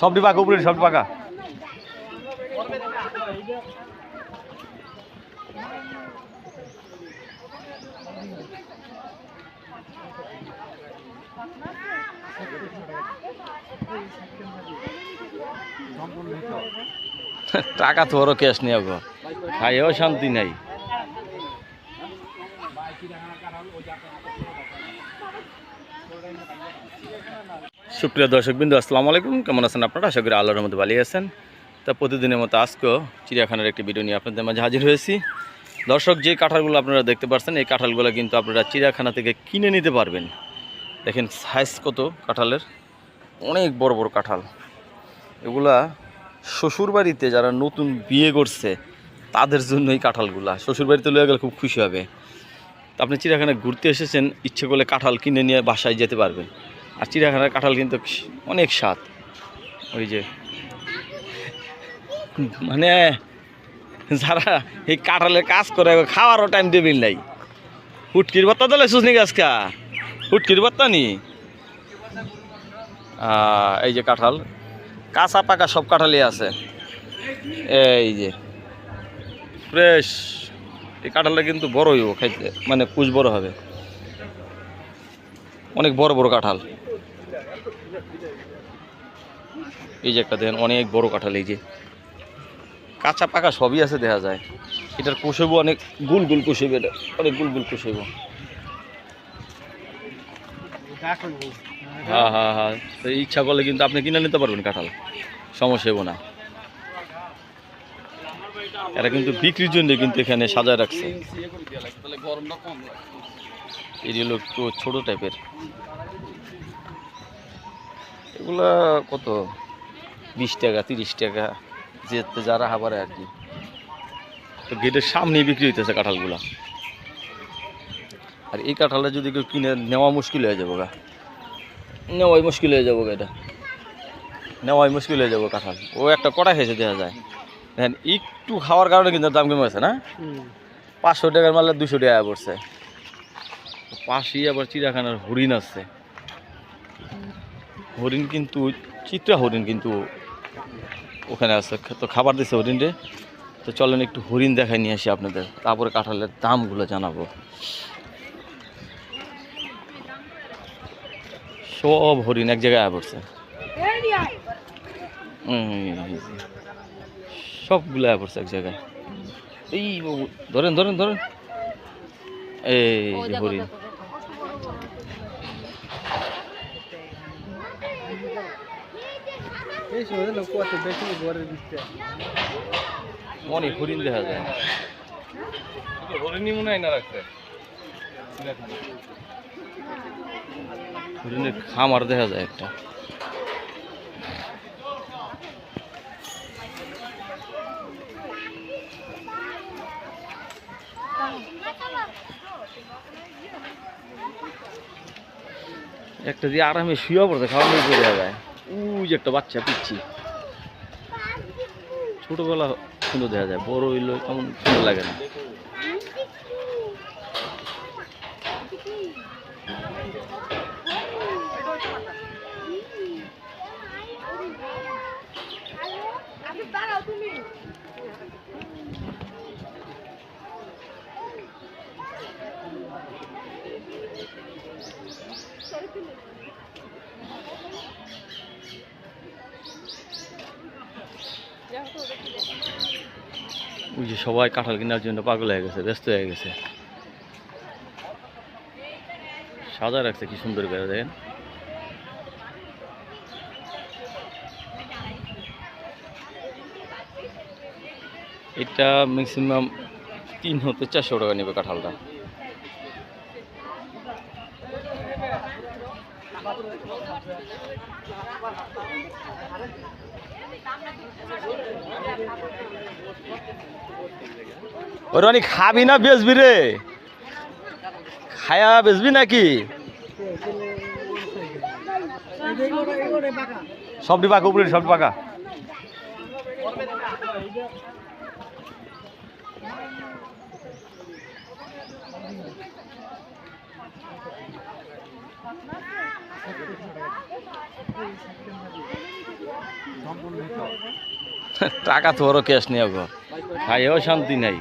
সবটি পাকা উপরে সবটি পাকা টাকা তো ওরও ক্যাশ নিয়ে গো খাইয়েও শান্তি নাই। সুপ্রিয় দর্শক বিন্দু আসসালামু আলাইকুম। কেমন আছেন আপনারা? আশা করি আল্লাহর মধ্যে ভালো আছেন। তা প্রতিদিনের মতো আজকেও চিড়িয়াখানার একটি ভিডিও নিয়ে আপনাদের মাঝে হাজির হয়েছি। দর্শক, যে কাঁঠালগুলো আপনারা দেখতে পাচ্ছেন এই কাঁঠালগুলো কিন্তু আপনারা চিড়িয়াখানা থেকে কিনে নিতে পারবেন। দেখেন সাইজ কত কাঁঠালের? অনেক বড় বড় কাঁঠাল। এগুলা শ্বশুরবাড়িতে যারা নতুন বিয়ে করছে, তাদের জন্য এই কাঁঠালগুলা। শ্বশুরবাড়িতে লয়ে গেলে খুব খুশি হবে। তো আপনি চিড়িয়াখানায় ঘুরতে এসেছেন, ইচ্ছে করলে কাঁঠাল কিনে নিয়ে বাসায় যেতে পারবেন। আর চিড়িয়াখানার কাঁঠাল কিন্তু অনেক স্বাদ। ওই যে মানে যারা এই কাঁঠালের কাজ করে খাওয়ারও টাইম দেবেন নাই। হুটকির বাত্তা দিলে সুসনি গাছকা হুটকির বাত্তা নি? এই যে কাঁঠাল, কাঁচা পাকা সব কাঁঠালই আছে। এই যে ফ্রেশ এই কাঁঠালটা কিন্তু বড় হইব খাইতে মানে কুচ বড় হবে। অনেক বড় বড় কাঁঠাল। এই যে একটা দেখেন, অনেক বড় কাঁঠাল এই যে। কাঁচা পাকা সবই আছে দেখা যায়। এটার কুশইব অনেক, গুল গুল কুশইব এটা। অনেক গুল গুল কুশইব হ্যাঁ হ্যাঁ হ্যাঁ। ইচ্ছা করলে কিন্তু আপনি কিনে নিতে পারবেন কাঁঠাল। সমস্যা না। এরা কিন্তু বিক্রির জন্য কিন্তু এখানে সাজায় রাখছে। এটি হলো ছোটো টাইপের এগুলা কত? বিশ টাকা তিরিশ টাকা যেতে যারা হাবারে আর কি। তো গেটের সামনেই বিক্রি হইতেছে কাঁঠালগুলা। আর এই কাঁঠালটা যদি কেউ কিনে নেওয়া মুশকিল হয়ে যাব গা। নেওয়াই মুশকিল হয়ে যাব গা এটা। নেওয়াই মুশকিল হয়ে যাব কাঁঠাল। ও একটা কটা খেয়েছে দেখা যায়। দেখেন একটু খাওয়ার কারণে কিন্তু দাম কমে গেছে না? পাঁচশো টাকার মালে দুশো টাকা পড়ছে। পাশেই আবার চিড়িয়াখানার হরিণ আছে। হরিণ কিন্তু চিত্রা হরিণ কিন্তু ওখানে আছে। তো খাবার দিচ্ছে হরিণরে তো চলেন একটু হরিণ দেখাই নিয়ে আসি আপনাদের। তারপরে কাঁঠালের দামগুলো জানাব। সব হরিণ এক জায়গায় পড়ছে। সবগুলো আয়া পড়ছে এক জায়গায়। এই ধরেন ধরেন ধরেন। এই যে হরিণ অনেক হরিণ দেখা যায়। হরিণই মনে হয় না রাখছে হরিণের খামার দেখা যায় একটা। একটা দিয়ে আরামে শুয়ে পড়তে খাওয়া নিয়ে পড়ে যায়। একটা বাচ্চা পিচ্ছি। ছোটবেলা সুন্দর দেখা যায় বড় হইলে কেমন সুন্দর লাগে না। ওই যে সবাই কাঁঠাল কেনার জন্য পাগল হয়ে গেছে, ব্যস্ত হয়ে গেছে। সাজা রাখছে কি সুন্দর করে, দেখেন। এটা ম্যাক্সিমাম তিন হতে চারশো টাকা নেবে কাঁঠালটা। ওর মানে খাবি না বেচবি রে? খায়া বেচবি নাকি? সবটি পাকা উপরে সবটি পাকা। টাকা তো ওরও ক্যাশ নিয়ে গো খাইয়েও শান্তি নাই।